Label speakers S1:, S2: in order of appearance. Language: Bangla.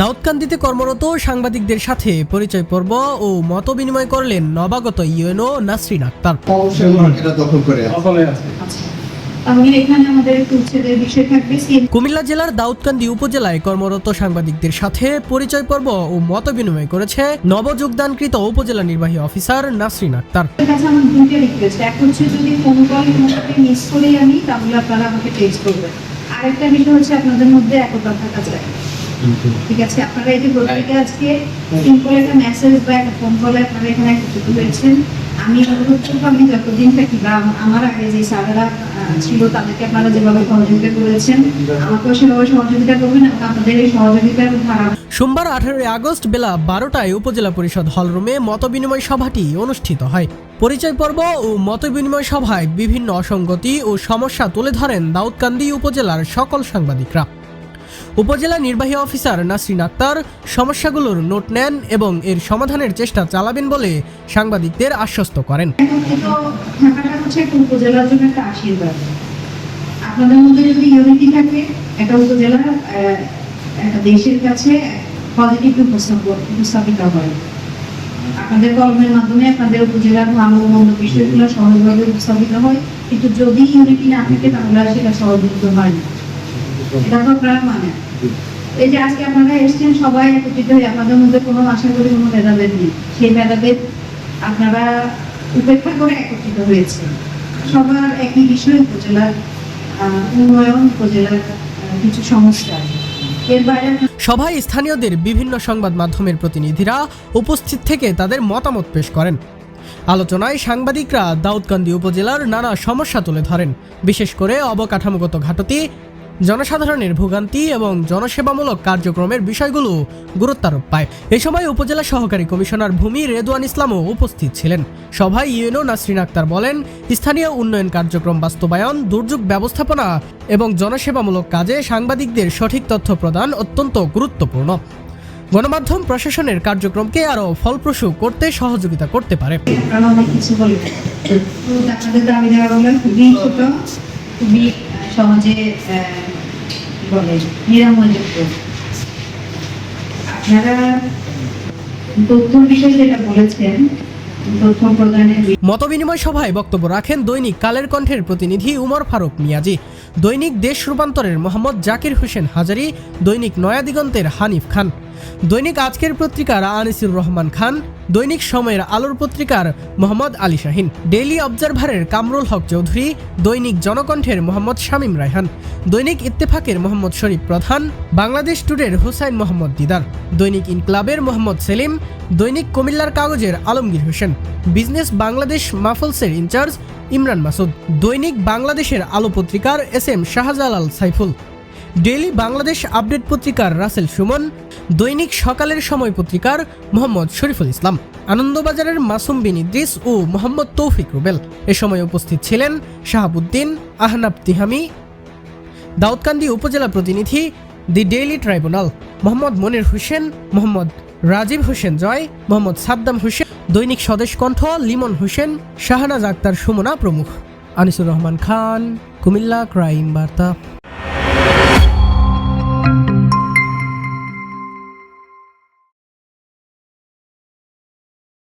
S1: দাউদকান্দিতে কর্মরত সাংবাদিকদের সাথে পরিচয় পর্ব ও মত বিনিময় করলেন নবাগত ইউএনও নাসরিন আক্তার।
S2: অবশ্যই এটা দখল করে আছে।
S3: আচ্ছা
S1: কুমিল্লা জেলার দাউদকান্দি উপজেলায় কর্মরত সাংবাদিকদের সাথে পরিচয় পর্ব ও মত বিনিময় করেছে নবযোগদানকৃত উপজেলা নির্বাহী অফিসার নাসরিন আক্তার।
S3: আপনার কাছে আমার দুইটা রিকোয়েস্ট এক হচ্ছে যদি ফোন কল মিস করি আমি তাহলে আপনারা আমাকে আরেকটা বিষয় হচ্ছে আপনাদের মধ্যে একতা থাকা যায়। ঠিক আছে আপনারা এই যে প্রত্যেকে আজকে সিম্পল একটা মেসেজ বা একটা ফোন কলে আপনারা এখানে একত্রিত হয়েছেন। আমি অনুরোধ করব আমি যতদিন থাকি বা আমার আগে যে স্যারেরা আহ, ছিল তাদেরকে আপনারা যেভাবে সহযোগিতা করেছেন আমাকেও সেভাবে সহযোগিতা করবেন এবং আপনাদের এই সহযোগিতার ধারা
S1: সোমবার আঠারোই আগস্ট বেলা বারোটায় উপজেলা পরিষদ হলরুমে মতবিনিময় সভাটি অনুষ্ঠিত হয়। পরিচয় পর্ব ও মতবিনিময় সভায় বিভিন্ন অসঙ্গতি ও সমস্যা তুলে ধরেন দাউদকান্দি উপজেলার সকল সাংবাদিকরা। উপজেলা নির্বাহী অফিসার নাসরিন আক্তার, সমস্যাগুলোর নোট নেন এবং এর সমাধানের চেষ্টা চালাবেন বলে সাংবাদিকদের আশ্বস্ত করেন।
S3: আপনাদের মধ্যে যদি ইউনিটি থাকে, একটা উপজেলা একটা দেশের কাছে পজিটিভ উপস্থাপিত হয়। আপনাদের কলমের মাধ্যমে আপনাদের উপজেলার ভালো মন্দ বিষয়গুলো সহজভাবে উপস্থাপিত হয়। কিন্তু যদি ইউনিটি না থাকে, তাহলে সেটা সহযোগিত হয় না। আপনারা মানে। এই যে আজকে আপনারা এসেছেন সবাই একত্রিত হয়ে আপনাদের মধ্যে কোনো আশা করি কোনো ভেদাভেদ নেই। সেই ভেদাভেদ আপনারা উপেক্ষা করে একত্রিত হয়েছে সবার একই বিষয় উপজেলার উন্নয়ন উপজেলার কিছু সমস্যা এর বাইরে
S1: সভায় স্থানীয়দের বিভিন্ন সংবাদ মাধ্যমের প্রতিনিধিরা উপস্থিত থেকে তাদের মতামত পেশ করেন। আলোচনায় সাংবাদিকরা দাউদকান্দি উপজেলার নানা সমস্যা তুলে ধরেন। বিশেষ করে অবকাঠামোগত ঘাটতি জনসাধারণের ভোগান্তি এবং জনসেবামূলক কার্যক্রমের বিষয়গুলো গুরুত্বারোপ পায়। এ সময় উপজেলা সহকারী কমিশনার ভূমি রেদওয়ান ইসলামও উপস্থিত ছিলেন। সভায় ইউএনও নাসরিন আক্তার বলেন, স্থানীয় উন্নয়ন কার্যক্রম বাস্তবায়ন, দুর্যোগ ব্যবস্থাপনা এবং জনসেবামূলক কাজে সাংবাদিকদের সঠিক তথ্য প্রদান অত্যন্ত গুরুত্বপূর্ণ। গণমাধ্যম প্রশাসনের কার্যক্রমকে আরও ফলপ্রসূ করতে সহযোগিতা করতে পারে।
S3: কিছু তো দাবি খুবই ছোট, খুবই সমাজে বলে নিরাময়যোগ্য আপনারা তথ্যর বিষয়ে যেটা বলেছেন
S1: মতবিনিময় সভায় বক্তব্য রাখেন দৈনিক কালের কণ্ঠের প্রতিনিধি উমর ফারুক মিয়াজি, দৈনিক দেশ রূপান্তরের মোহাম্মদ জাকির হোসেন হাজারি, দৈনিক নয়া দিগন্তের হানিফ খান। দৈনিক আজকের পত্রিকার আনিসুর রহমান খান, দৈনিক সময়ের আলোর পত্রিকার মোহাম্মদ আলী শাহিন, ডেইলি অবজারভারের কামরুল হক চৌধুরী, দৈনিক জনকণ্ঠের মোহাম্মদ শামীম রায়হান, দৈনিক ইত্তেফাকের মোহাম্মদ শরীফ প্রধান, বাংলাদেশ টুডের হুসাইন মোহাম্মদ দিদার, দৈনিক ইনকলাবের মোহাম্মদ সেলিম, দৈনিক কুমিল্লার কাগজের আলমগীর হোসেন, বিজনেস বাংলাদেশ মাফলসের ইনচার্জ ইমরান মাসুদ, দৈনিক বাংলাদেশের আলো পত্রিকার S M Shahjalal Saiful, daily Bangladesh update পত্রিকার রাসেল সুমন দৈনিক সকালের সময় পত্রিকার মোহাম্মদ শরীফুল ইসলাম, আনন্দবাজারের মাসুম বিন ইদ্রিস ও মোহাম্মদ তৌফিক রুবেল। এ সময় উপস্থিত ছিলেন শাহাবুদ্দিন আহনাব তিহামি, দাউদকান্দি উপজেলা প্রতিনিধি the daily tribunal, Mohammad Monir Hossain, Mohammad Rajib Hossain Joy, Mohammad Saddam Hossain, দৈনিক স্বদেশ কণ্ঠ লিমন হোসেন, শাহনাজ আক্তার সুমনা প্রমুখ। আনিসুর রহমান খান, কুমিল্লা ক্রাইম বার্তা।